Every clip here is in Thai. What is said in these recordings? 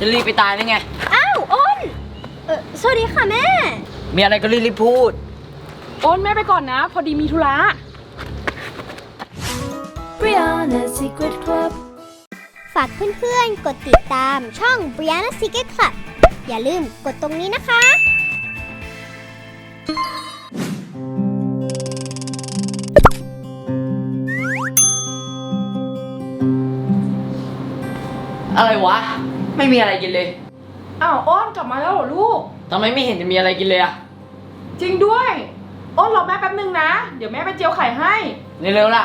จะรีบไปตายได้ไง อ้าวอ้นเออสวัสดีค่ะแม่ มีอะไรก็รีบๆพูด โอนแม่ไปก่อนนะ พอดีมีธุระ Brianna Secret Club ฝากเพื่อนๆ กดติดตามช่อง Brianna Secret Club อย่าลืมกดตรงนี้นะคะ อะไรวะ ไม่มีอะไรกินเลย อ้าวอ้อนกลับมาแล้วเหรอลูก ทำไมไม่เห็นจะมีอะไรกินเลยอะจริงด้วย อ้นรอแม่แป๊บนึงนะ เดี๋ยวแม่ไปเจียวไข่ให้ เร็วๆล่ะ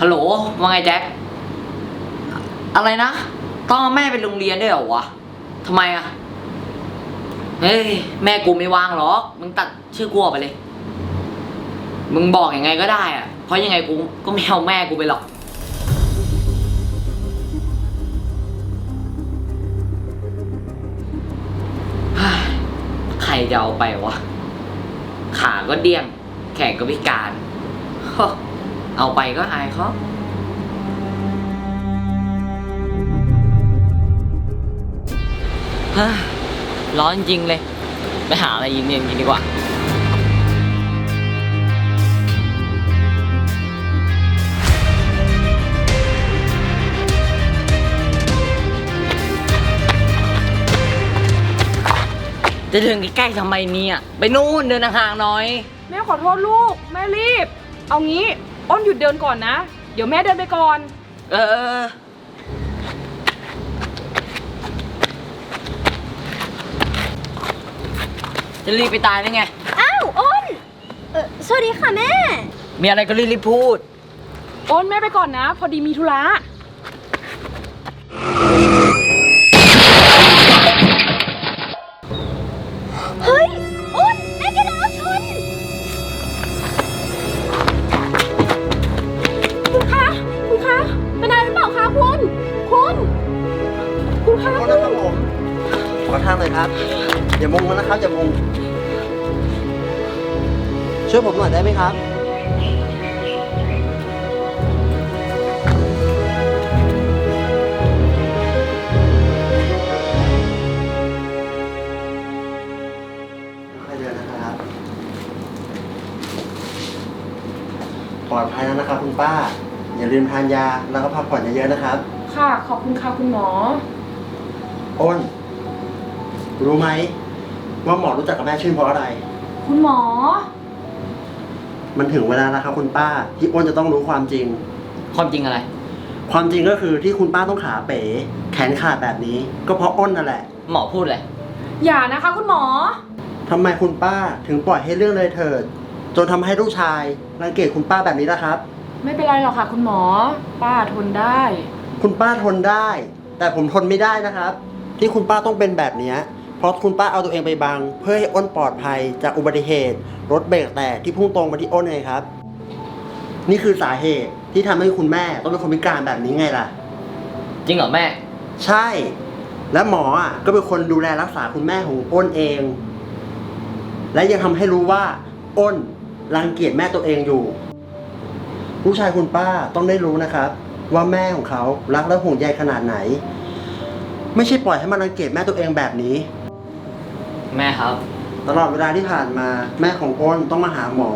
ฮัลโหล ว่าไงแจ็ค อะไรนะ ต้องเอาแม่ไปโรงเรียนด้วยเหรอวะทำไมอะเฮ้ย แม่กูไม่ว่างหรอก มึงตัดชื่อกูออกไปเลย มึงบอกยังไงก็ได้อะเพราะยังไงกูก็ไม่เอาแม่กูไปหรอกเฮ้ยใครจะเอาไปวะ ขาก็เดี้ยง แขนก็พิการ เอาไปก็อายเขาเฮ้ยร้อนจริงเลย ไปหาอะไรเย็นๆกินดีกว่าจะถึงใกล้ๆทำไมเนี่ย ไปนู่นเดินห่างๆหน่อย แม่ขอโทษลูก แม่รีบ เอางี้ อ้นหยุดเดินก่อนนะ เดี๋ยวแม่เดินไปก่อน เออ จะรีบไปตายได้ไง อ้าวอ้นเออสวัสดีค่ะแม่ มีอะไรก็รีบๆพูดโอนแม่ไปก่อนนะ พอดีมีธุระ ทางหน่อยครับ อย่ามุงมันนะครับอย่ามุงช่วยผมหน่อยได้ไหมครับค่อยเดินนะครับ ปลอดภัยแล้วนะครับคุณป้า อย่าลืมทานยาแล้วก็พักผ่อนเยอะๆนะครับ ค่ะ ขอบคุณค่ะคุณหมอ อ้น รู้ไหมว่าหมอรู้จักกับแม่ชื่นเพราะอะไร คุณหมอ มันถึงเวลาแล้วครับคุณป้าที่อ้นจะต้องรู้ความจริง ความจริงอะไร ความจริงก็คือที่คุณป้าต้องขาเป๋ แขนขาดแบบนี้ ก็เพราะอ้นนั่นแหละ หมอพูดเลย อย่านะคะคุณหมอ ทำไมคุณป้าถึงปล่อยให้เรื่องเลยเถิด จนทำให้ลูกชายรังเกียจคุณป้าแบบนี้นะครับ ไม่เป็นไรหรอกค่ะ คุณหมอ ป้าทนได้ คุณป้าทนได้ แต่ผมทนไม่ได้นะครับ ที่คุณป้าต้องเป็นแบบเนี้ย เพราะคุณป้าเอาตัวเองไปบัง เพื่อให้อ้นปลอดภัยจากอุบัติเหตุ รถเบรกแตกที่พุ่งตรงมาที่อ้นไงครับ นี่คือสาเหตุที่ทำให้คุณแม่ต้องเป็นคนพิการแบบนี้ไงล่ะ จริงเหรอแม่ ใช่ และหมออะก็เป็นคนดูแลรักษาคุณแม่ของอ้นเอง และยังทำให้รู้ว่า อ้นรังเกียจแม่ตัวเองอยู่ ลูกชายคุณป้าต้องได้รู้นะครับ ว่าแม่ของเขารักและห่วงใยขนาดไหน ไม่ใช่ปล่อยให้มันรังเกียจแม่ตัวเองแบบนี้ แม่ครับ ตลอดเวลาที่ผ่านมาแม่ของอ้นต้องมาหาหมอ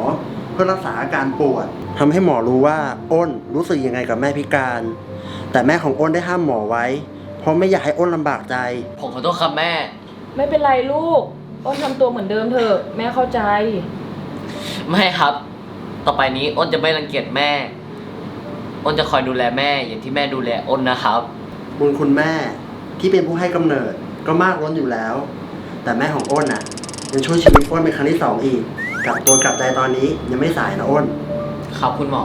เพื่อรักษาอาการปวดทำให้หมอรู้ว่าอ้นรู้สึกยังไงกับแม่พิการ แต่แม่ของอ้นได้ห้ามหมอไว้ เพราะไม่อยากให้อ้นลำบากใจ ผมขอโทษครับแม่ ไม่เป็นไรลูกอ้นทำตัวเหมือนเดิมเถอะ แม่เข้าใจ ไม่ครับ ต่อไปนี้อ้นจะไม่รังเกียจแม่ อ้นจะคอยดูแลแม่ อย่างที่แม่ดูแลอ้นนะครับ บุญคุณแม่ที่เป็นผู้ให้กำเนิดก็มากล้นอยู่แล้ว แต่แม่ของอ้นอะ ยังช่วยชีวิตอ้นเป็นครั้งที่สองอีกกลับตัวกลับใจตอนนี้ยังไม่สายนะอ้น ครับคุณหมอ